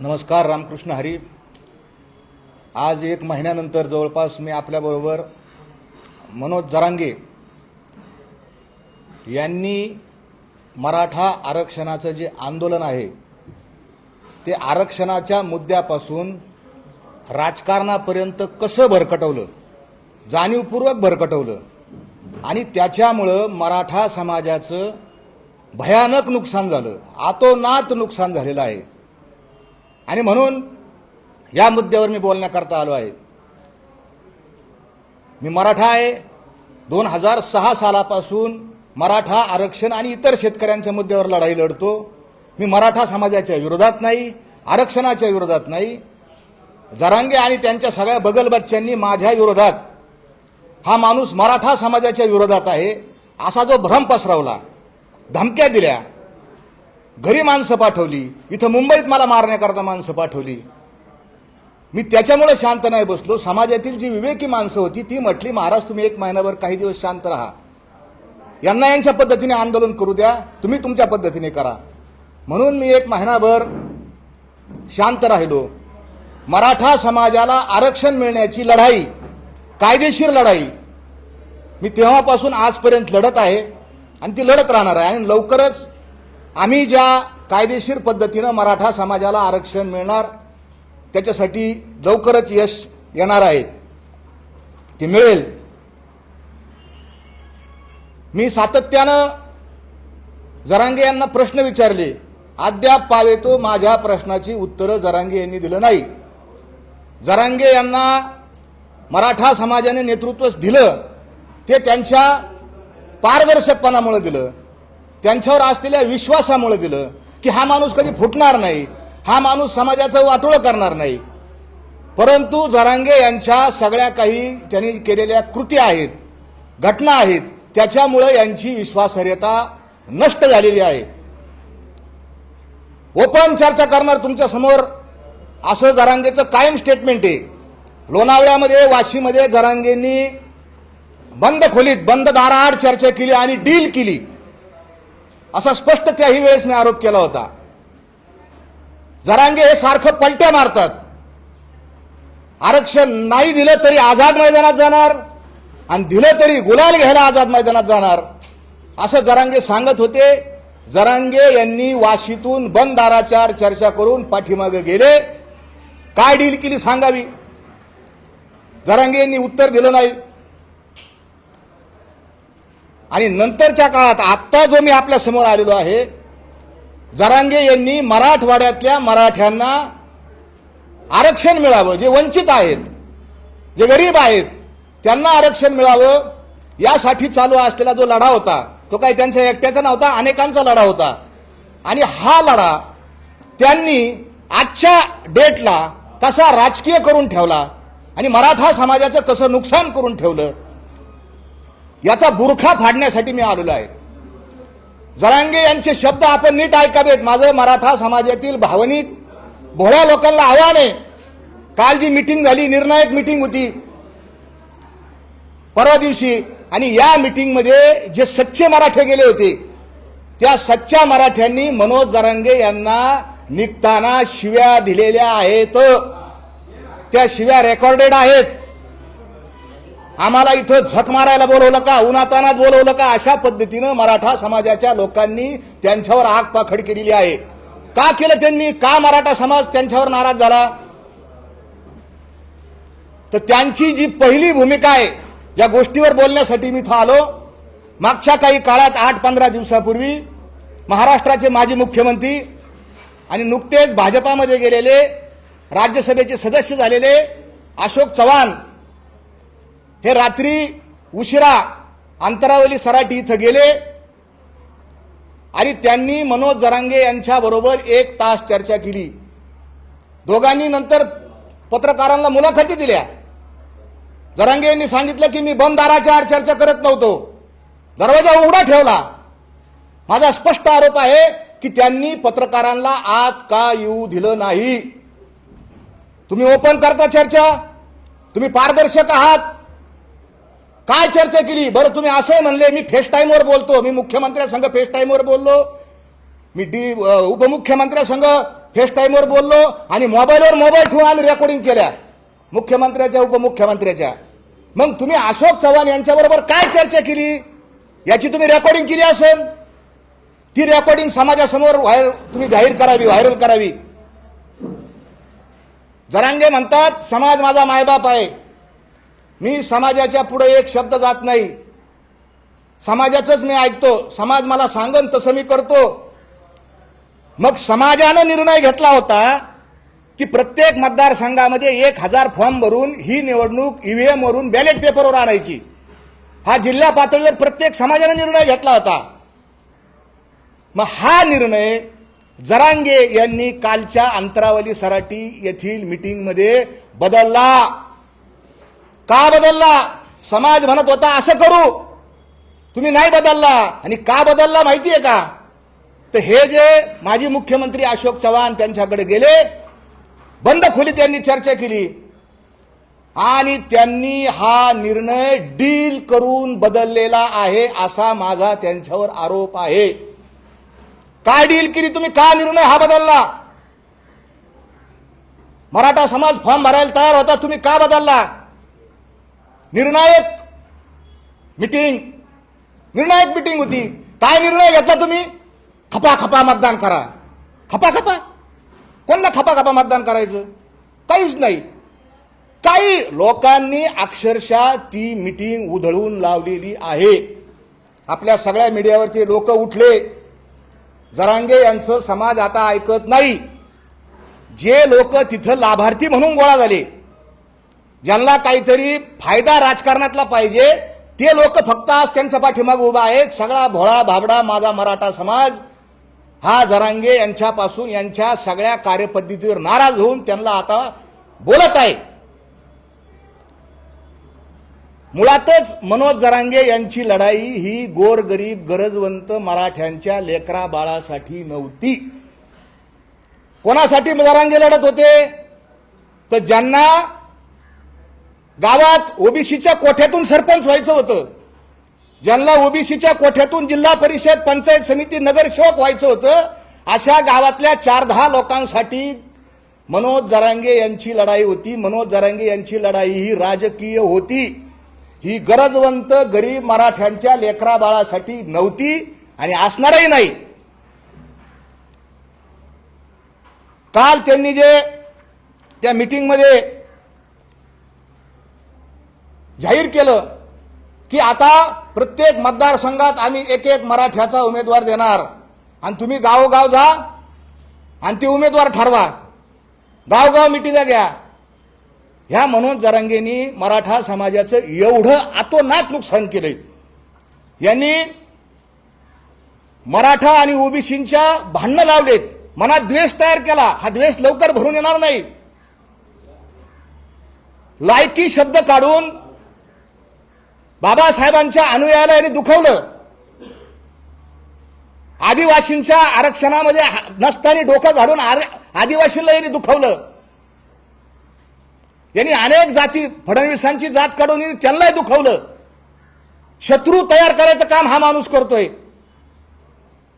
नमस्कार रामकृष्ण हरी. आज एक महिन्यानंतर जवळपास मी आपल्याबरोबर मनोज जरांगे यांनी मराठा आरक्षणाचं जे आंदोलन आहे ते आरक्षणाच्या मुद्द्यापासून राजकारणापर्यंत कसं भरकटवलं जाणीवपूर्वक भरकटवलं आणि त्याच्यामुळं मराठा समाजाचं भयानक नुकसान झालं आतोनात नुकसान झालेलं आहे. आणि म्हणून या मुद्द्यावर मी बोलण्याकरता आलो आहे. मी मराठा आहे. दोन हजार सहा सालापासून मराठा आरक्षण आणि इतर शेतकऱ्यांच्या मुद्द्यावर लढाई लढतो. मी मराठा समाजाच्या विरोधात नाही आरक्षणाच्या विरोधात नाही. जरांगे आणि त्यांच्या सगळ्या बगलबच्च्यांनी माझ्या विरोधात हा माणूस मराठा समाजाच्या विरोधात आहे असा जो भ्रम पसरवला धमक्या दिल्या घरी माणसं पाठवली. इथं मुंबईत मला मारण्याकरता माणसं पाठवली. मी त्याच्यामुळे शांत नाही बसलो. समाजातील जी विवेकी माणसं होती ती म्हटली महाराज तुम्ही एक महिनाभर काही दिवस शांत राहा. यांना यांच्या पद्धतीने आंदोलन करू द्या. तुम्ही तुमच्या पद्धतीने करा. म्हणून मी एक महिनाभर शांत राहिलो. मराठा समाजाला आरक्षण मिळण्याची लढाई कायदेशीर लढाई मी तेव्हापासून आजपर्यंत लढत आहे आणि ती लढत राहणार आहे आणि लवकरच आम्ही ज्या कायदेशीर पद्धतीनं मराठा समाजाला आरक्षण मिळणार त्याच्यासाठी लवकरच यश येणार आहे. ते मिळेल. मी सातत्यानं जरांगे यांना प्रश्न विचारले. अद्याप पावेतो माझ्या प्रश्नाची उत्तरं जरांगे यांनी दिलं नाही. जरांगे यांना मराठा समाजाने नेतृत्व दिलं ते त्यांच्या पारदर्शकपणामुळे दिलं. त्यांच्यावर असलेल्या विश्वासामुळे दिलं की हा माणूस कधी फुटणार नाही हा माणूस समाजाचं वाटोळं करणार नाही. परंतु जरांगे यांच्या सगळ्या काही त्यांनी केलेल्या कृती आहेत घटना आहेत त्याच्यामुळे यांची विश्वासार्हता नष्ट झालेली आहे. ओपन चर्चा करणार तुमच्यासमोर असं जरांगेचं कायम स्टेटमेंट आहे. लोणावळ्यामध्ये वाशीमध्ये जरांगेंनी बंद खोलीत बंद दाराआड चर्चा केली आणि डील केली. असा स्पष्ट त्याही वेळेस मी आरोप केला होता. जरांगे हे सारखं पलट्या मारतात. आरक्षण नाही दिलं तरी आझाद मैदानात जाणार आणि दिलं तरी गुलाल घ्यायला आझाद मैदानात जाणार. असं जरांगे सांगत होते. जरांगे यांनी वाशीतून बंद दाराचार चर्चा करून पाठीमागे गेले. काय डील केली सांगावी? जरांगे यांनी उत्तर दिलं नाही. आणि नंतरच्या काळात आत्ता जो मी आपल्यासमोर आलेलो आहे जरांगे यांनी मराठवाड्यातल्या मराठ्यांना आरक्षण मिळावं जे वंचित आहेत जे गरीब आहेत त्यांना आरक्षण मिळावं यासाठी चालू असलेला जो लढा होता तो काही त्यांच्या एकट्याचा नव्हता अनेकांचा लढा होता. आणि हा लढा त्यांनी आजच्या डेटला कसा राजकीय करून ठेवला आणि मराठा समाजाचं कसं नुकसान करून ठेवलं याचा बुरखा फाडण्यासाठी मी आलेलो आहे. जरांगे यांचे शब्द आपण नीट ऐकावेत. माझं मराठा समाजातील भावनिक भोळ्या लोकांना आव्हान आहे. काल जी मिटिंग झाली निर्णायक मिटिंग होती. परवा दिवशी आणि या मिटिंगमध्ये जे सच्चे मराठे गेले होते त्या सच्च्या मराठ्यांनी मनोज जरांगे यांना निघताना शिव्या दिलेल्या आहेत. त्या शिव्या रेकॉर्डेड आहेत. आम्हाला इथं झक मारायला बोलवलं का उन्हातानात बोलवलं का अशा पद्धतीनं मराठा समाजाच्या लोकांनी त्यांच्यावर आग पाखड केलेली आहे. का केलं त्यांनी? का मराठा समाज त्यांच्यावर नाराज झाला? तर त्यांची जी पहिली भूमिका आहे ज्या गोष्टीवर बोलण्यासाठी मी इथं आलो मागच्या काही काळात आठ पंधरा दिवसापूर्वी महाराष्ट्राचे माजी मुख्यमंत्री आणि नुकतेच भाजपामध्ये गेलेले राज्यसभेचे सदस्य झालेले अशोक चव्हाण हे रात्री उशिरा अंतरावली सराटी इथं गेले. आणि त्यांनी मनोज जरांगे यांच्याबरोबर एक तास चर्चा केली. दोघांनी नंतर पत्रकारांना मुलाखती दिल्या. जरांगे यांनी सांगितलं की मी बंद दाराच्या आड चर्चा करत नव्हतो. दरवाजा उघडा ठेवला. माझा स्पष्ट आरोप आहे की त्यांनी पत्रकारांना आत का येऊ दिलं नाही. तुम्ही ओपन करता चर्चा? तुम्ही पारदर्शक आहात? काय चर्चा केली? बरं तुम्ही असं म्हणले मी फेस टाईमवर बोलतो. मी मुख्यमंत्र्यासंग फेस टाईमवर बोललो. मी डी उपमुख्यमंत्र्यासंग फेस टाईमवर बोललो आणि मोबाईलवर मोबाईल ठेवून आम्ही रेकॉर्डिंग केल्या. मुख्यमंत्र्याच्या उपमुख्यमंत्र्याच्या. मग तुम्ही अशोक चव्हाण यांच्याबरोबर काय चर्चा केली? याची तुम्ही रेकॉर्डिंग केली असेल. ती रेकॉर्डिंग समाजासमोर व्हायर तुम्ही जाहीर करावी व्हायरल करावी. जरांगे म्हणतात समाज माझा मायबाप आहे. मी समाजाच्या पुढे एक शब्द जात नाही. समाजाचंच मी ऐकतो. समाज मला सांगन तसं मी करतो. मग समाजानं निर्णय घेतला होता की प्रत्येक मतदारसंघामध्ये एक हजार फॉर्म भरून ही निवडणूक ईव्हीएम वरून बॅलेट पेपरवर आणायची. हा जिल्हा पातळीवर प्रत्येक समाजानं निर्णय घेतला होता. मग हा निर्णय जरांगे यांनी कालच्या अंतरावली सराटी येथील मिटिंगमध्ये बदलला. का बदलला? समाज म्हणत होता असं करू. तुम्ही नाही बदलला. आणि का बदलला माहिती आहे का? तर हे जे माजी मुख्यमंत्री अशोक चव्हाण त्यांच्याकडे गेले बंद खोली त्यांनी चर्चा केली. आणि त्यांनी हा निर्णय डील करून बदललेला आहे असा माझा त्यांच्यावर आरोप आहे. का डील केली? तुम्ही का निर्णय हा बदलला? मराठा समाज फॉर्म भरायला तयार होता तुम्ही का बदलला? निर्णायक मिटिंग निर्णायक मिटिंग होती. काय निर्णय घेतला तुम्ही? खपा खपा मतदान करा. खपा खपा. कोणला खपा खपा मतदान करायचं? काहीच नाही. काही लोकांनी अक्षरशः ती मिटिंग उधळून लावलेली आहे. आपल्या सगळ्या मीडियावरती लोक उठले. जरांगे यांचं समाज आता ऐकत नाही. जे लोक तिथं लाभार्थी म्हणून गोळा झाले ज्यांना काहीतरी फायदा राजकारणातला पाहिजे ते लोक फक्त आज त्यांच्या पाठीमाग उभा आहेत. सगळा भोळा भाबडा माझा मराठा समाज हा जरांगे यांच्यापासून यांच्या सगळ्या कार्यपद्धतीवर नाराज होऊन त्यांना आता बोलत आहे. मुळातच मनोज जरांगे यांची लढाई ही गोरगरीब गरजवंत मराठ्यांच्या लेकरा बाळासाठी नव्हती. कोणासाठी जरांगे लढत होते? तर ज्यांना गावात ओबीसीच्या कोठ्यातून सरपंच व्हायचं होतं. ज्यांना ओबीसीच्या कोठ्यातून जिल्हा परिषद पंचायत समिती नगरसेवक व्हायचं होतं अशा गावातल्या चार दहा लोकांसाठी मनोज जरांगे यांची लढाई होती. मनोज जरांगे यांची लढाई ही राजकीय होती. ही गरजवंत गरीब मराठ्यांच्या लेकरा बाळासाठी नव्हती आणि असणारही नाही. काल त्यांनी जे त्या मीटिंगमध्ये जाहीर केलं की आता प्रत्येक मतदारसंघात आम्ही एक एक मराठ्याचा उमेदवार देणार. आणि तुम्ही गावोगाव जा आणि ते उमेदवार ठरवा. गावगाव मिटिंगा घ्या. ह्या मनोज जरांगेंनी मराठा समाजाचं एवढं आतोनात नुकसान केलंय. यांनी मराठा आणि ओबीसींच्या भांडणं लावलेत. मनात द्वेष तयार केला. हा द्वेष लवकर भरून येणार नाही. लायकी शब्द काढून बाबासाहेबांच्या अनुयायाला यांनी दुखवलं. आदिवासींच्या आरक्षणामध्ये नसताना डोकं घालून आर- आदिवासींना यांनी दुखवलं. यांनी अनेक जाती फडणवीसांची जात काढून त्यांनाही दुखवलं. शत्रू तयार करायचं काम हा माणूस करतोय.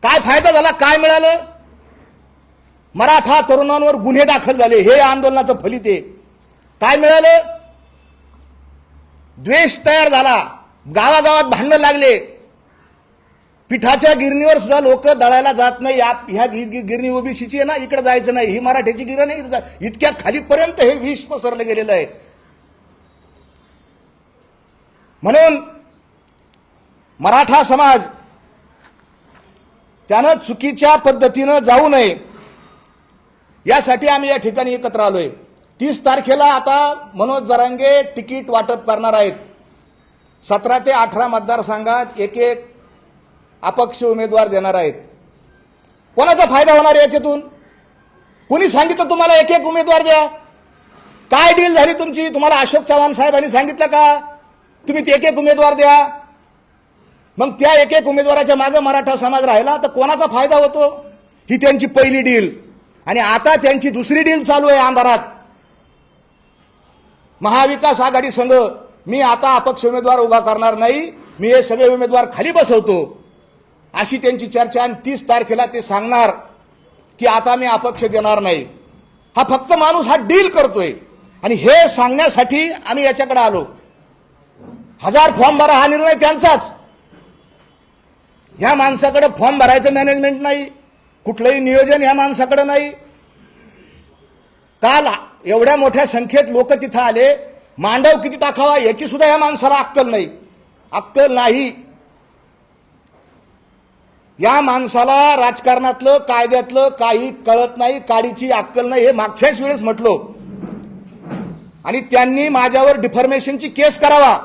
काय फायदा झाला काय मिळालं? मराठा तरुणांवर गुन्हे दाखल झाले. हे आंदोलनाचं फलित आहे. काय मिळालं? द्वेष तयार झाला. गावागावात भांडणं लागले. पिठाच्या गिरणीवर सुद्धा लोक दळायला जात नाही. या ह्या गिरणी ओबीसीची आहे ना इकडे जायचं नाही. ही मराठ्याची गिरण नाही इतक्या खालीपर्यंत हे विष पसरलं गेलेलं आहे. म्हणून मराठा समाज त्यानं चुकीच्या पद्धतीनं जाऊ नये. यासाठी आम्ही या ठिकाणी एकत्र आलोय. तीस तारखेला आता मनोज जरांगे तिकीट वाटप करणार आहेत. सतरा ते अठरा मतदारसंघात एक एक अपक्ष उमेदवार देणार आहेत. कोणाचा फायदा होणार याच्यातून? कोणी सांगितलं तुम्हाला एक एक उमेदवार द्या? काय डील झाली तुमची? तुम्हाला अशोक चव्हाण साहेबांनी सांगितलं का? तुम्ही ते एक एक उमेदवार द्या. मग त्या एक एक उमेदवाराच्या मागे मराठा समाज राहिला तर कोणाचा फायदा होतो? ही त्यांची पहिली डील आणि आता त्यांची दुसरी डील चालू आहे अंधारात महाविकास आघाडी संघ मी आता अपक्ष उमेदवार उभा करणार नाही मी हे सगळे उमेदवार खाली बसवतो. अशी त्यांची चर्चा आणि तीस तारखेला ते सांगणार की आता मी अपक्ष देणार नाही. हा फक्त माणूस हा डील करतोय. आणि हे सांगण्यासाठी आम्ही याच्याकडे आलो. हजार फॉर्म भरा हा निर्णय त्यांचाच. ह्या माणसाकडे फॉर्म भरायचं मॅनेजमेंट नाही. कुठलंही नियोजन ह्या माणसाकडे नाही. काल एवढ्या मोठ्या संख्येत लोक तिथं आले. मांडव किती टाकावा याची सुद्धा या माणसाला अक्कल नाही. अक्कल नाही. या माणसाला राजकारणातलं कायद्यातलं काही कळत नाही काडीची अक्कल नाही हे मागच्याच वेळेस म्हटलो. आणि त्यांनी माझ्यावर डिफॉर्मेशनची केस करावा.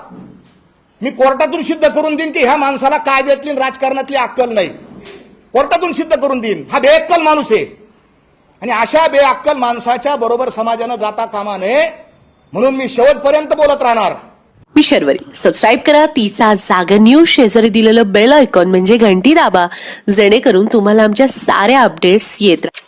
मी कोर्टातून सिद्ध करून देईन की ह्या माणसाला कायद्यातली राजकारणातली अक्कल नाही. कोर्टातून सिद्ध करून देईन. हा बेअक्कल माणूस आहे. आणि अशा बेअक्कल माणसाच्या बरोबर समाजानं जाता कामा नये. म्हणून मी शेवटपर्यंत बोलत राहणार. मी शर्वरी. सबस्क्राईब करा. तिचा जागर न्यूज शेजारी दिलेलं बेल आयकॉन म्हणजे घंटी दाबा. जेणेकरून तुम्हाला आमच्या साऱ्या अपडेट्स येत राहतात